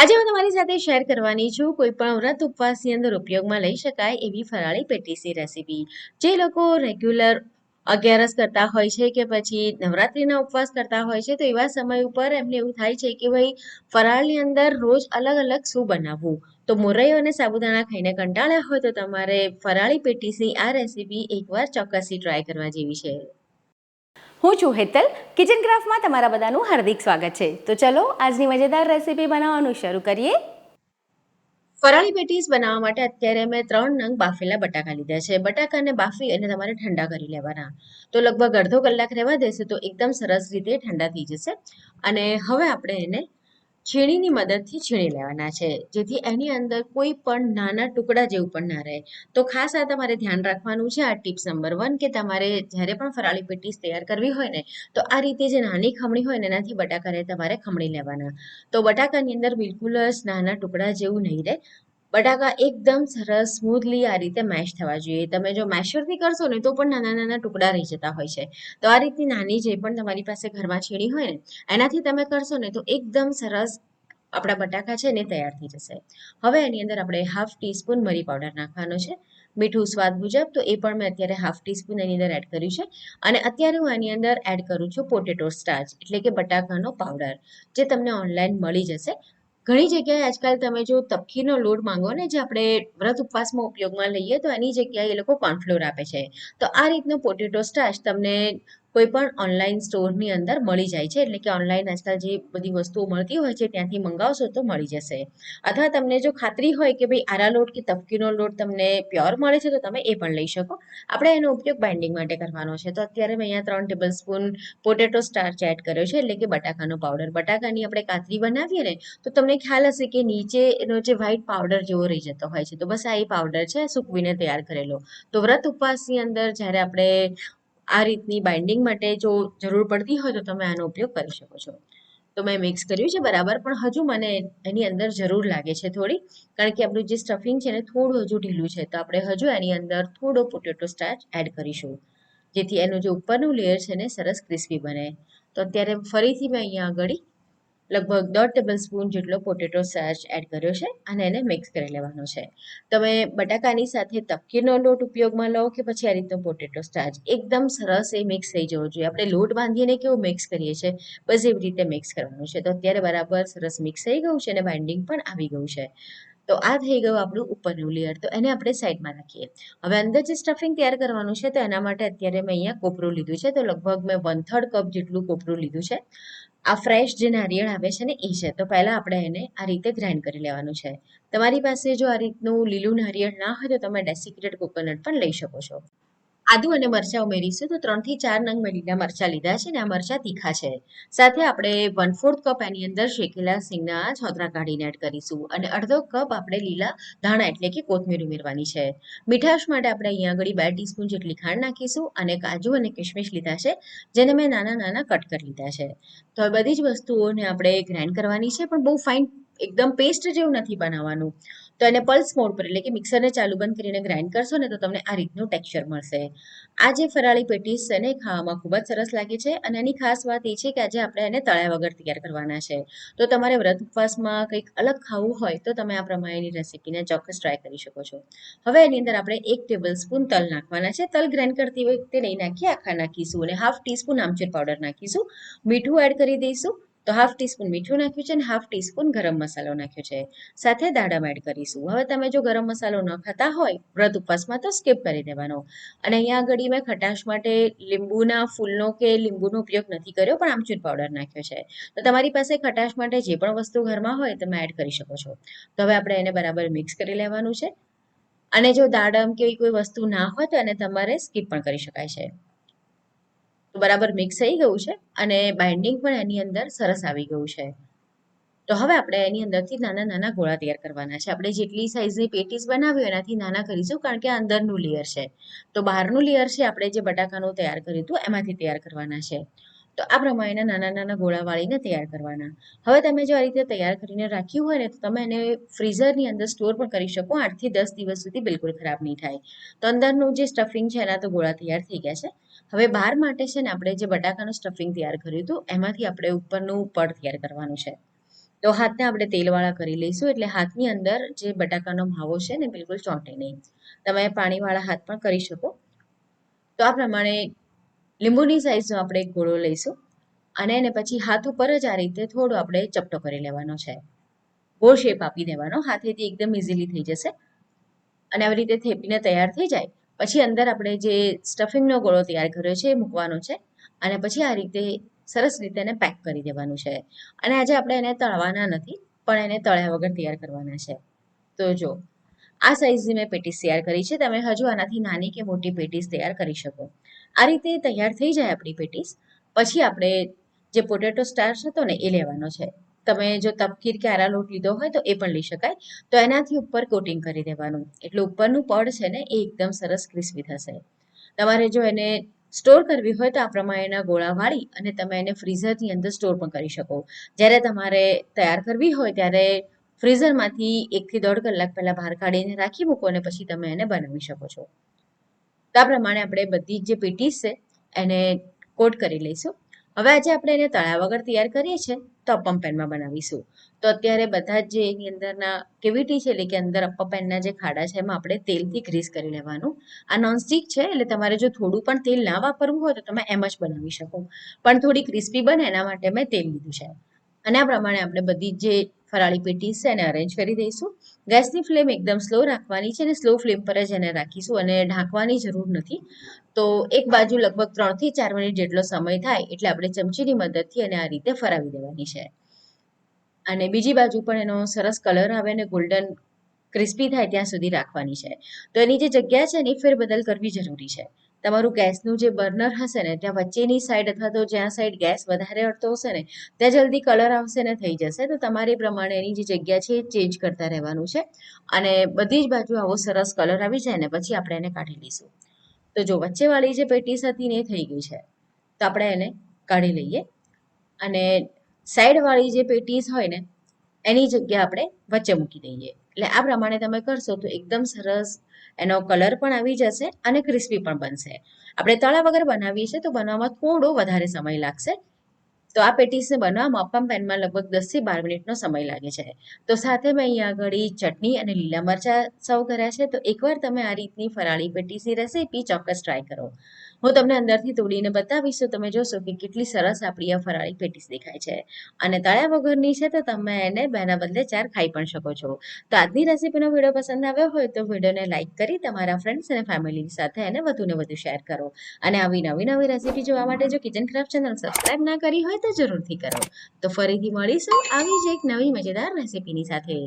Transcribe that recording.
આજે હું તમારી સાથે શેર કરવાની છું, કોઈ પણ વ્રત ઉપવાસની અંદર ઉપયોગમાં લઈ શકાય એવી ફરાળી પેટીસની રેસીપી જે લોકો રેગ્યુલર અગિયારસ કરતા હોય છે કે પછી નવરાત્રિના ઉપવાસ કરતા હોય છે, તો એવા સમય ઉપર એમને એવું થાય છે કે ભાઈ, ફરાળની અંદર રોજ અલગ અલગ શું બનાવવું? તો મોરૈયો અને સાબુદાણા ખાઈને કંટાળ્યા હોય તો તમારે ફરાળી પેટીસની આ રેસીપી એકવાર ચોક્કસથી ટ્રાય કરવા જેવી છે. હું છું હેતલ. કિચન ક્રાફ્ટમાં તમારા બધાનું હાર્દિક સ્વાગત છે. તો ચલો, આજની મજેદાર રેસીપી બનાવવાનું શરૂ કરીએ. ફરાળી પેટીસ બનાવવા માટે અત્યારે મેં ત્રણ નંગ બાફેલા બટાકા લીધા છે. બટાકાને બાફી અને તમારે ઠંડા કરી લેવાના. તો લગભગ અડધો કલાક રહેવા દેશે તો એકદમ સરસ રીતે ઠંડા થઈ જશે. અને હવે આપણે એને છીણીની મદદથી છીણી લેવાના છે. જેથી એની અંદર કોઈ પણ નાના ટુકડા જેવું પણ ના રહે. તો ખાસ આ તમારે ધ્યાન રાખવાનું છે આ ટિપ્સ નંબર વન કે તમારે જ્યારે પણ ફરાળી પેટીસ તૈયાર કરવી હોય ને, તો આ રીતે જે નાની ખમણી હોય ને, એનાથી બટાકાને તમારે ખમણી લેવાના. તો બટાકાની અંદર બિલકુલ જ નાના ટુકડા જેવું નહીં રહે. બટાકા એકદમ સરસ સ્મૂથલી આ રીતે મેશ થવા જોઈએ. તમે જો મેશરથી કરશો ને, તો પણ નાના નાના ટુકડા રહી જતા હોય છે. તો આ રીતની નાની જે પણ તમારી પાસે ઘરમાં છીણી હોય ને, એનાથી તમે કરશો ને, તો એકદમ સરસ આપણા બટાકા છે ને, તૈયાર થઈ જશે. હવે એની અંદર આપણે હાફ ટીસ્પૂન મરી પાવડર નાખવાનો છે. મીઠું સ્વાદ મુજબ, તો એ પણ મેં અત્યારે હાફ ટીસ્પૂન એની અંદર એડ કર્યું છે. અને અત્યારે હું એની અંદર એડ કરું છું પોટેટો સ્ટાર્ચ એટલે કે બટાકાનો પાવડર જે તમને ઓનલાઈન મળી જશે. ઘણી જગ્યાએ આજકાલ તમે જો તપકીનો લોટ માંગો ને જે આપણે વ્રત ઉપવાસમાં ઉપયોગમાં લઈએ, તો એની જગ્યાએ એ લોકો કોર્નફ્લોર આપે છે. તો આ રીતનો પોટેટો સ્ટાર્ચ તમને કોઈ પણ ઓનલાઈન સ્ટોરની અંદર મળી જાય છે. એટલે કે ઓનલાઈન આજકાલ જે બધી વસ્તુઓ મળતી હોય છે, ત્યાંથી મંગાવશો તો મળી જશે. અથવા તમને જો ખાતરી હોય કે ભાઈ આરા લોટ કે તપકીનો લોટ તમને પ્યોર મળે છે, તો તમે એ પણ લઈ શકો. આપણે એનો ઉપયોગ બાઇન્ડિંગ માટે કરવાનો છે. તો અત્યારે મેં અહીંયા ત્રણ tablespoon potato starch add કર્યો છે, એટલે કે બટાકાનો પાવડર બટાકાની આપણે કાતરી બનાવીએ ને, તો તમને ખ્યાલ હશે કે નીચે એનો જે વ્હાઈટ પાવડર જેવો રહી જતો હોય છે. તો બસ આ એ પાવડર છે સૂકવીને તૈયાર કરેલો. તો વ્રત ઉપવાસની અંદર જ્યારે આપણે આ રીતની બાઇન્ડિંગ માટે જો જરૂર પડતી હોય તો તમે આનો ઉપયોગ કરી શકો છો. તો મેં મિક્સ કર્યું છે, બરાબર. પણ હજુ મને એની અંદર જરૂર લાગે છે થોડી. કારણ કે આપણું જે સ્ટફિંગ છે ને થોડું હજુ ઢીલું છે. તો આપણે હજુ એની અંદર થોડો પોટેટો સ્ટાર્ચ એડ કરીશું. જેથી એનું જે ઉપરનું લેયર છે ને સરસ ક્રિસ્પી બને. તો અત્યારે ફરીથી મેં અહીંયા આગળ લગભગ દોઢ ટેબલ સ્પૂન જેટલો પોટેટો સ્ટાર્ચ એડ કર્યો છે અને એને મિક્સ કરી લેવાનો છે. તમે બટાકાની સાથે તપકીનો લોટ ઉપયોગમાં લો કે પછી આ રીતનો પોટેટો સ્ટાર્ચ એકદમ સરસ એ મિક્સ થઈ જવો જોઈએ. આપણે લોટ બાંધીને કેવું મિક્સ કરીએ છીએ? બસ એવી રીતે મિક્સ કરવાનું છે. તો અત્યારે બરાબર સરસ મિક્સ થઈ ગયું છે અને બાઇન્ડિંગ પણ આવી ગયું છે. તો આ થઈ ગયું આપણું ઉપરનું લેયર તો એને આપણે સાઈડમાં રાખીએ હવે અંદર જે સ્ટફિંગ તૈયાર કરવાનું છે તો એના માટે અત્યારે મેં અહીંયા કોપરું લીધું છે. તો લગભગ મેં વન થર્ડ કપ જેટલું કોપરું લીધું છે. આ ફ્રેશ જે નારિયેળ આવે છે ને, એ છે. તો પહેલાં આપણે એને આ રીતે ગ્રાઇન્ડ કરી લેવાનું છે. તમારી પાસે જો આ રીતનું લીલું નારિયેળ ના હોય, તો તમે ડેસિક્રેટ કોકોનટ પણ લઈ શકો છો. આદુ અને મરચાં ઉમેરીશું. તો ત્રણથી ચાર નંગ મેં લીલા મરચાં લીધા છે ને આ મરચાં તીખા છે. સાથે આપણે વન ફોર્થ કપ એની અંદર શેકેલા સિંગના છોતરા કાઢીને એડ કરીશું. અને અડધો કપ આપણે લીલા ધાણા એટલે કે કોથમીર ઉમેરવાની છે. મીઠાશ માટે આપણે અહીંયા આગળ બે ટીસ્પૂન જેટલી ખાંડ નાખીશું અને કાજુ અને કિશમિશ લીધા છે, જેને મેં નાના નાના કટ કરી લીધા છે. તો બધી જ વસ્તુઓને આપણે ગ્રાઇન્ડ કરવાની છે, પણ બહુ ફાઇન એકદમ પેસ્ટ જેવું નથી બનાવવાનું. તો એને પલ્સ મોડ પર, એટલે કે મિક્સરને ચાલુ બંધ કરીને ગ્રાઇન્ડ કરશો ને તો તમને આ રીતનું ટેક્સચર મળશે. આ જે ફરાળી પેટીસ છે ને ખાવામાં ખૂબ જ સરસ લાગે છે અને એની ખાસ વાત એ છે કે આજે આપણે એને તળ્યા વગર તૈયાર કરવાના છે. તો તમારે વ્રત ઉપવાસમાં કંઈક અલગ ખાવું હોય તો તમે આ પ્રમાણેની રેસીપીને ચોક્કસ ટ્રાય કરી શકો છો. હવે એની અંદર આપણે એક ટેબલ સ્પૂન તલ નાખવાના છે. તલ ગ્રાઇન્ડ કરતી વખતે નહીં નાખીએ આખા નાખીશું અને હાફ ટીસ્પૂન આમચૂર પાવડર નાખીશું. મીઠું એડ કરી દઈશું. તો હાફ ટીસ્પૂન મીઠું નાખ્યું છે અને હાફ ટીસ્પૂન ગરમ મસાલો નાખ્યો છે. સાથે દાડમ એડ કરીશું. હવે તમે જો ગરમ મસાલો ન ખાતા હોય, વ્રત ઉપવાસમાં તો સ્કીપ કરી દેવાનો. અને અહીંયા આગળ મેં ખટાશ માટે લીંબુના ફૂલનો કે લીંબુનો ઉપયોગ નથી કર્યો, પણ આમચૂર પાવડર નાખ્યો છે. તો તમારી પાસે ખટાશ માટે જે પણ વસ્તુ ઘરમાં હોય, તમે એડ કરી શકો છો. તો હવે આપણે એને બરાબર મિક્સ કરી લેવાનું છે. અને જો દાડમ કે કોઈ વસ્તુ ના હોય, તો એને તમારે સ્કીપ પણ કરી શકાય છે. બરાબર મિક્સ થઈ ગયું છે અને બાઇન્ડિંગ પણ એની અંદર સરસ આવી ગયું છે. તો હવે આપણે એની અંદરથી નાના નાના ગોળા તૈયાર કરવાના છે. આપણે જેટલી સાઈઝની પેટીસ બનાવ્યું એનાથી નાના કરીશું કારણ કે અંદરનું લેયર છે. તો બહારનું લેયર છે આપણે જે બટાકાનું તૈયાર કર્યું હતું એમાંથી તૈયાર કરવાના છે. તો આ પ્રમાણે નાના નાના ગોળા વાળીને તૈયાર કરવાના. હવે તમે જો આ રીતે તૈયાર કરીને રાખ્યું હોય ને, તો તમે એને ફ્રીઝરની અંદર સ્ટોર પણ કરી શકો. આઠથી દસ દિવસ સુધી બિલકુલ ખરાબ નહીં થાય. તો અંદરનું જે સ્ટફિંગ છે, એના તો ગોળા તૈયાર થઈ ગયા છે. હવે બહાર માટે છે ને, આપણે જે બટાકાનું સ્ટફિંગ તૈયાર કર્યું હતું, એમાંથી આપણે ઉપરનું પડ તૈયાર કરવાનું છે. તો હાથને આપણે તેલવાળા કરી લઈશું, એટલે હાથની અંદર જે બટાકાનો માવો છે ને બિલકુલ ચોંટે નહીં. તમે પાણીવાળા હાથ પણ કરી શકો. તો આ પ્રમાણે લીંબુની સાઇઝનો આપણે એક ગોળો લઈશું અને એને પછી હાથ ઉપર જ આ રીતે થોડો આપણે ચપટો કરી લેવાનો છે. ગોળ શેપ આપી દેવાનો, હાથેથી એકદમ ઇઝીલી થઈ જશે. અને આવી રીતે થેપીને તૈયાર થઈ જાય, પછી અંદર આપણે જે સ્ટફિંગનો ગોળો તૈયાર કર્યો છે એ મૂકવાનો છે અને પછી આ રીતે સરસ રીતે એને પેક કરી દેવાનું છે. અને આજે આપણે એને તળવાના નથી, પણ એને તળ્યા વગર તૈયાર કરવાના છે. તો જો, આ સાઇઝની મેં પેટીસ તૈયાર કરી છે, તમે હજુ આનાથી નાની કે મોટી પેટીસ તૈયાર કરી શકો. આ રીતે તૈયાર થઈ જાય આપણી પેટીસ. પછી આપણે જે પોટેટો સ્ટાર્ચ હતો ને એ લેવાનો છે. તમે જો તપકીર કે આરા લોટ લીધો હોય તો એ પણ લઈ શકાય. તો એનાથી ઉપર કોટિંગ કરી દેવાનું. એટલે ઉપરનું પડ છે ને એ એકદમ સરસ ક્રિસ્પી થશે. તમારે જો એને સ્ટોર કરવી હોય તો આ પ્રમાણેના ગોળા વાળી અને તમે એને ફ્રીઝરની અંદર સ્ટોર પણ કરી શકો. જ્યારે તમારે તૈયાર કરવી હોય ત્યારે ફ્રીઝરમાંથી એકથી દોઢ કલાક પહેલાં બહાર કાઢીને રાખી મૂકો અને પછી તમે એને બનાવી શકો છો. તો આ પ્રમાણે આપણે બધી જે પેટીસ છે એને કોટ કરી લઈશું. હવે આજે આપણે એને તળાવ વગર તૈયાર કરીએ છીએ તો અપમ પેનમાં બનાવીશું. તો અત્યારે બધા જ એની અંદરના કેવિટી છે, એટલે કે અંદર અપમ પેનના જે ખાડા છે, એમાં આપણે તેલથી ગ્રીસ કરી લેવાનું. આ નોનસ્ટિક છે, એટલે તમારે જો થોડું પણ તેલ ના વાપરવું હોય તો તમે એમ જ બનાવી શકો. પણ થોડી ક્રિસ્પી બને એના માટે મેં તેલ લીધું છે. અને આ પ્રમાણે આપણે બધી જે ફરાળી પેટી છે એને અરેન્જ કરી દઈશું. ગેસની ફ્લેમ એકદમ સ્લો રાખવાની છે અને સ્લો ફ્લેમ પર જ એને રાખીશું અને ઢાંકવાની જરૂર નથી. તો એક બાજુ લગભગ ત્રણથી ચાર મિનિટ જેટલો સમય થાય એટલે આપણે ચમચીની મદદથી એને આ રીતે ફરાવી દેવાની છે. અને બીજી બાજુ પણ એનો સરસ કલર આવે અને ગોલ્ડન ક્રિસ્પી થાય ત્યાં સુધી રાખવાની છે. તો એની જે જગ્યા છે ને ફેરબદલ કરવી જરૂરી છે. તમારું ગેસનું જે બર્નર હશે ને, ત્યાં વચ્ચેની સાઈડ અથવા તો જ્યાં સાઈડ ગેસ વધારે અડતો હશે ને, ત્યાં જલ્દી કલર આવશે ને થઈ જશે. તો તમારે પ્રમાણે એની જે જગ્યા છે એ ચેન્જ કરતા રહેવાનું છે. અને બધી જ બાજુ આવો સરસ કલર આવી જાય ને, પછી આપણે એને કાઢી લઈશું. તો જો વચ્ચેવાળી જે પેટીસ હતી ને એ થઈ ગઈ છે. તો આપણે એને કાઢી લઈએ. અને સાઈડવાળી જે પેટીસ હોય ને એની જગ્યા આપણે વચ્ચે મૂકી દઈએ. એટલે આ પ્રમાણે તમે કરશો તો એકદમ સરસ એનો કલર પણ આવી જશે અને ક્રિસ્પી પણ બનશે. આપણે તળા વગર બનાવીએ છીએ તો બનાવવામાં થોડો વધારે સમય લાગશે. તો આ પેટીસને બનાવવામાં અપમ પેનમાં લગભગ દસથી બાર મિનિટનો સમય લાગે છે. તો સાથે મેં અહીંયા આગળ ચટણી અને લીલા મરચાં સર્વ કર્યા છે. તો એકવાર તમે આ રીતની ફરાળી પેટીસની રેસીપી ચોક્કસ ટ્રાય કરો. હું તમને અંદરથી તોડીને બતાવીશ તો તમે જોશો કે કેટલી સરસ આપણી આ ફરાળી પેટીસ દેખાય છે. અને તળ્યા વગરની છે તો તમે એને બેના બદલે ચાર ખાઈ પણ શકો છો. તો આજની રેસીપીનો વીડિયો પસંદ આવ્યો હોય તો વિડીયોને લાઇક કરી તમારા ફ્રેન્ડ્સ અને ફેમિલી સાથે એને વધુને વધુ શેર કરો. અને આવી નવી નવી રેસીપી જોવા માટે જો કિચન ક્રાફ્ટ ચેનલ સબસ્ક્રાઇબ ના કરી હોય તો જરૂરથી કરો. તો ફરીથી મળીશું આવી જ એક નવી મજેદાર રેસીપીની સાથે.